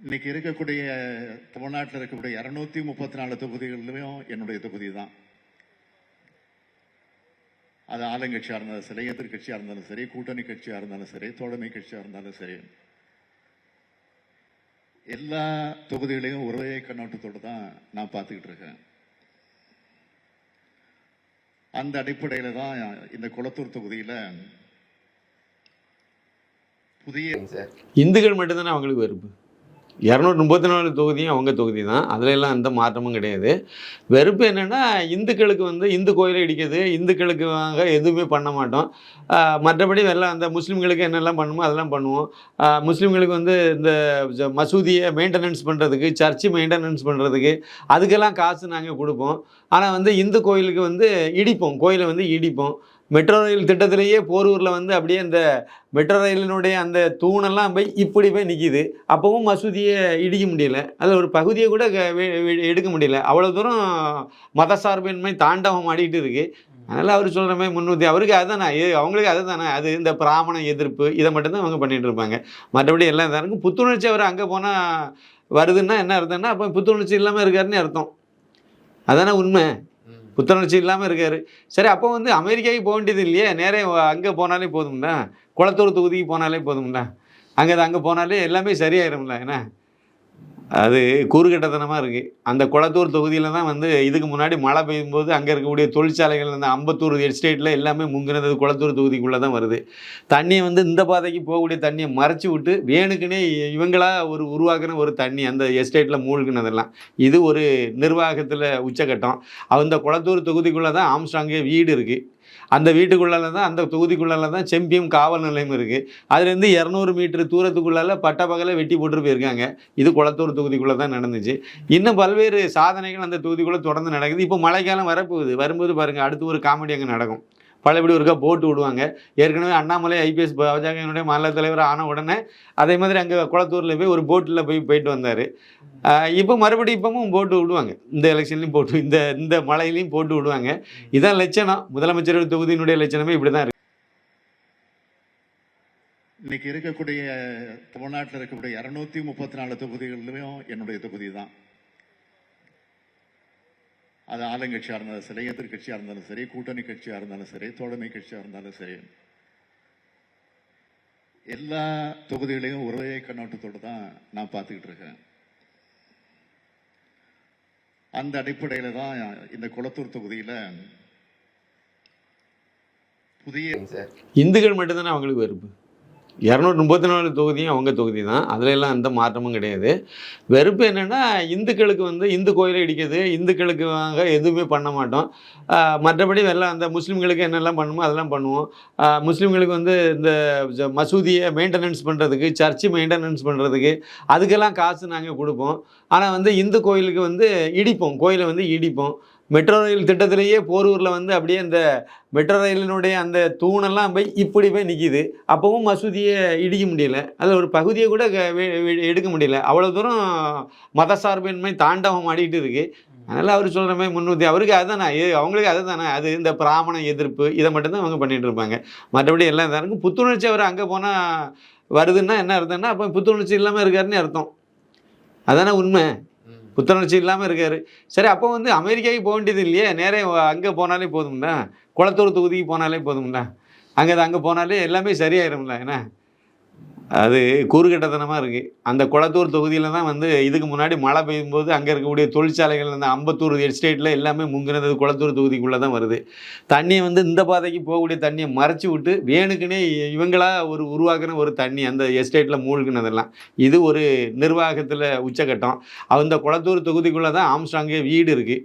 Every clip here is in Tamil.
இன்னைக்கு இருக்கக்கூடிய தமிழ்நாட்டில் இருக்கக்கூடிய இரநூத்தி முப்பத்தி நாலு தொகுதிகளிலும் என்னுடைய தொகுதி தான் அது ஆளுங்கட்சியாக இருந்தாலும் சரி எதிர்கட்சியாக இருந்தாலும் சரி கூட்டணி கட்சியாக இருந்தாலும் சரி தோழமை கட்சியாக இருந்தாலும் சரி. எல்லா தொகுதிகளையும் ஒரே கண்ணோட்டத்தோடு தான் நான் பார்த்துக்கிட்டு இருக்கேன். அந்த அடிப்படையில் தான் இந்த குளத்தூர் தொகுதியில் புதிய இந்துக்கள் மட்டும்தானே அவங்களுக்கு வெறுப்பு? இரநூத்தி முப்பத்தி நாலு தொகுதியும் அவங்க தொகுதி தான். அதுல எல்லாம் எந்த மாற்றமும் கிடையாது. வெறுப்பு என்னென்னா இந்துக்களுக்கு வந்து இந்து கோயிலை இடிக்கிறது இந்துக்களுக்கு வாங்க எதுவுமே பண்ண மாட்டோம். மற்றபடி எல்லாம் அந்த முஸ்லீம்களுக்கு என்னெல்லாம் பண்ணுமோ அதெல்லாம் பண்ணுவோம். முஸ்லீம்களுக்கு வந்து இந்த மசூதியை மெயின்டெனன்ஸ் பண்ணுறதுக்கு சர்ச்சு மெயின்டெனன்ஸ் பண்ணுறதுக்கு அதுக்கெல்லாம் காசு நாங்கள் கொடுப்போம். ஆனால் வந்து இந்து கோயிலுக்கு வந்து இடிப்போம். கோயிலை வந்து இடிப்போம். மெட்ரோ ரயில் திட்டத்திலேயே போரூரில் வந்து அப்படியே அந்த மெட்ரோ ரயிலினுடைய அந்த தூணெல்லாம் போய் இப்படி போய் நிற்கிது அப்போவும் மசூதியை இடிக்க முடியல. அதில் ஒரு பகுதியை கூட க- எடுக்க முடியல. அவ்வளோ தூரம் மதசார்பின்மை தாண்டவம் ஆடிட்டு இருக்கு. அதனால் அவர் சொல்கிற மாதிரி முன்னூற்றி அவருக்கு அதுதானே அவங்களுக்கு அதுதானே அது இந்த பிராமண எதிர்ப்பு இதை மட்டும்தான் அவங்க பண்ணிகிட்டு இருப்பாங்க. மற்றபடி எல்லாம் இதாக இருக்கும் புத்துணர்ச்சி அவர் அங்கே போனால் வருதுன்னா என்ன அர்த்தம்னா அப்போ புத்துணர்ச்சி இல்லாமல் இருக்காருன்னு அர்த்தம். அதானே உண்மை? புத்துணர்ச்சி இல்லாமல் இருக்காரு. சரி அப்போ வந்து அமெரிக்காவுக்கு போக வேண்டியது இல்லையே. நேரே அங்கே போனாலே போதும்ல? குளத்தூர் தொகுதிக்கு போனாலே போதும்ல? அங்கே அங்கே போனாலே எல்லாமே சரியாயிரும்ல என்ன? அது கூறுகட்டத்தனமாக இருக்குது அந்த குளத்தூர் தொகுதியில் தான் வந்து இதுக்கு முன்னாடி மழை பெய்யும்போது அங்கே இருக்கக்கூடிய தொழிற்சாலைகள் அந்த அம்பத்தூர் எஸ்டேட்டில் எல்லாமே முங்கினது குளத்தூர் தொகுதிக்குள்ளே தான் வருது. தண்ணியை வந்து இந்த பாதைக்கு போகக்கூடிய தண்ணியை மறைச்சி விட்டு வேணுக்குன்னே இவங்களா ஒரு உருவாக்குன ஒரு தண்ணி அந்த எஸ்டேட்டில் மூழ்கினதெல்லாம். இது ஒரு நிர்வாகத்தில் உச்சகட்டம். அந்த குளத்தூர் தொகுதிக்குள்ளே தான் ஆம்ஸ்டாங்கே வீடு இருக்குது அந்த வீட்டுக்குள்ளால தான் அந்த தொகுதிக்குள்ளால தான் செம்பியம் காவல் நிலையம் இருக்குது அதுலேருந்து இரநூறு மீட்டர் தூரத்துக்குள்ளால பட்டப்பகலை வெட்டி போட்டு போயிருக்காங்க. இது குளத்தூர் தொகுதிக்குள்ளே தான் நடந்துச்சு. இன்னும் பல்வேறு சாதனைகள் அந்த தொகுதிக்குள்ளே தொடர்ந்து நடக்குது. இப்போ மழைக்காலம் வரப்போகுது. வரும்போது பாருங்கள் அடுத்து ஒரு காமெடி அங்கே நடக்கும். பழையபடி ஒருக்கா போட்டு விடுவாங்க. ஏற்கனவே அண்ணாமலை ஐபிஎஸ் பாஜகவினுடைய மாநில தலைவர் ஆன உடனே அதே மாதிரி அங்கே குளத்தூரில் போய் ஒரு போட்டில் போய் போயிட்டு வந்தார். இப்போ மறுபடியும் இப்பவும் போட்டு விடுவாங்க. இந்த எலெக்ஷன்லையும் போட்டு இந்த இந்த மழையிலையும் போட்டு விடுவாங்க. இதான் லட்சணம். முதலமைச்சர் தொகுதியினுடைய லட்சணமே இப்படி தான் இருக்கு. இன்னைக்கு இருக்கக்கூடிய தமிழ்நாட்டில் இருக்கக்கூடிய இரநூத்தி முப்பத்தி நாலு தொகுதிகளிலும் என்னுடைய தொகுதி தான் அது ஆளுங்கட்சியாக இருந்தாலும் சரி எதிர்கட்சியாக இருந்தாலும் சரி கூட்டணி கட்சியாக இருந்தாலும் சரி தோழமை கட்சியாக இருந்தாலும் சரி. எல்லா தொகுதிகளையும் ஒரே கண்ணோட்டத்தோடு தான் நான் பார்த்துக்கிட்டு இருக்கேன். அந்த அடிப்படையில் தான் இந்த குளத்தூர் தொகுதியில் புதிய இந்துக்கள் மட்டும்தானே அவங்களுக்கு வெறுப்பு? இரநூத்தி முப்பத்தி நாலு தொகுதியும் அவங்க தொகுதி தான். அதுல எல்லாம் எந்த மாற்றமும் கிடையாது. வெறுப்பு என்னென்னா இந்துக்களுக்கு வந்து இந்து கோயிலை இடிக்கிறது இந்துக்களுக்கு வாங்க எதுவுமே பண்ண மாட்டோம். மற்றபடி எல்லாம் அந்த முஸ்லீம்களுக்கு என்னெல்லாம் பண்ணுமோ அதெல்லாம் பண்ணுவோம். முஸ்லீம்களுக்கு வந்து இந்த மசூதியை மெயின்டெனன்ஸ் பண்ணுறதுக்கு சர்ச்சு மெயின்டெனன்ஸ் பண்ணுறதுக்கு அதுக்கெல்லாம் காசு நாங்கள் கொடுப்போம். ஆனால் வந்து இந்து கோயிலுக்கு வந்து இடிப்போம். கோயிலை வந்து இடிப்போம். மெட்ரோ ரயில் திட்டத்திலேயே போரூரில் வந்து அப்படியே அந்த மெட்ரோ ரயிலினுடைய அந்த தூணெல்லாம் போய் இப்படி போய் நிற்கிது அப்போவும் மசூதியை இடிக்க முடியல. அதில் ஒரு பகுதியை கூட க- எடுக்க முடியல. அவ்வளோ தூரம் மதசார்பின்மை தாண்டவம் ஆடிட்டு இருக்கு. அதனால் அவர் சொல்கிற மாதிரி முன்னூற்றி அவருக்கு அதுதானே அவங்களுக்கு அதுதானே அது இந்த பிராமண எதிர்ப்பு இதை மட்டும்தான் அவங்க பண்ணிகிட்டு இருப்பாங்க. மற்றபடி எல்லாம் இதாக இருக்கும் புத்துணர்ச்சி அவர் அங்கே போனால் வருதுன்னா என்ன அர்த்தம்னா அப்போ புத்துணர்ச்சி இல்லாமல் இருக்காருன்னு அர்த்தம். அதானே உண்மை? புத்துணர்ச்சி இல்லாமல் இருக்காரு. சரி அப்போ வந்து அமெரிக்காவுக்கு போக வேண்டியது இல்லையே. நேரே அங்கே போனாலே போதும்ல? குளத்தூர் தொகுதிக்கு போனாலே போதும்ல? அங்கே அங்கே போனாலே எல்லாமே சரியாயிரும்ல என்ன? அது கூறுகட்டத்தனமாக இருக்குது அந்த குளத்தூர் தொகுதியில் தான் வந்து இதுக்கு முன்னாடி மழை பெய்யும்போது அங்கே இருக்கக்கூடிய தொழிற்சாலைகள் அந்த அம்பத்தூர் எஸ்டேட்டில் எல்லாமே முங்கினது குளத்தூர் தொகுதிக்குள்ளே தான் வருது. தண்ணியை வந்து இந்த பாதைக்கு போகக்கூடிய தண்ணியை மறைச்சி விட்டு வேணுக்குன்னே இவங்களா ஒரு உருவாக்குன ஒரு தண்ணி அந்த எஸ்டேட்டில் மூழ்கினதெல்லாம். இது ஒரு நிர்வாகத்தில் உச்சகட்டம். அந்த குளத்தூர் தொகுதிக்குள்ளே தான் ஆம்ஸ்டாங்கே வீடு இருக்குது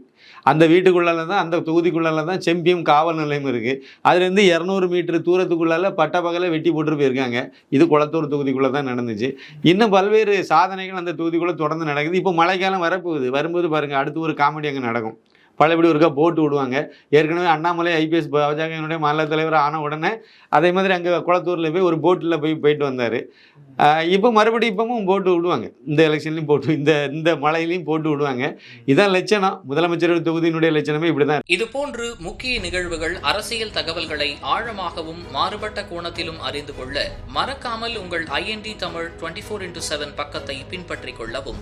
அந்த வீட்டுக்குள்ளால தான் அந்த தொகுதிக்குள்ளால தான் செம்பியம் காவல் நிலையம் இருக்குது அதுலேருந்து இரநூறு மீட்டர் தூரத்துக்குள்ளால பட்டப்பகலை வெட்டி போட்டு போயிருக்காங்க. இது குளத்தூர் தொகுதிக்குள்ளே தான் நடந்துச்சு. இன்னும் பல்வேறு சாதனைகள் அந்த தொகுதிக்குள்ளே தொடர்ந்து நடக்குது. இப்போ மழைக்காலம் வரப்போகுது. வரும்போது பாருங்கள் அடுத்து ஒரு காமெடி அங்கே நடக்கும். பழையபடி ஒருக்கா போட்டு விடுவாங்க. ஏற்கனவே அண்ணாமலை ஐபிஎஸ் பாஜகவினுடைய மாநில தலைவர் ஆன உடனே அதே மாதிரி அங்கே குளத்தூரில் போய் ஒரு போட்டில் போய் போயிட்டு வந்தார். இப்போ மறுபடியும் இப்பவும் போட்டு விடுவாங்க. இந்த எலெக்ஷன்லையும் போட்டு இந்த இந்த மழையிலையும் போட்டு விடுவாங்க. இதான் லட்சணம். முதலமைச்சர் தொகுதியினுடைய லட்சணமே இப்படி தான் இதுபோன்று முக்கிய நிகழ்வுகள் அரசியல் தகவல்களை ஆழமாகவும் மாறுபட்ட கோணத்திலும் அறிந்து கொள்ள மறக்காமல் உங்கள் IND Tamil twenty four into seven பக்கத்தை பின்பற்றிக் கொள்ளவும்.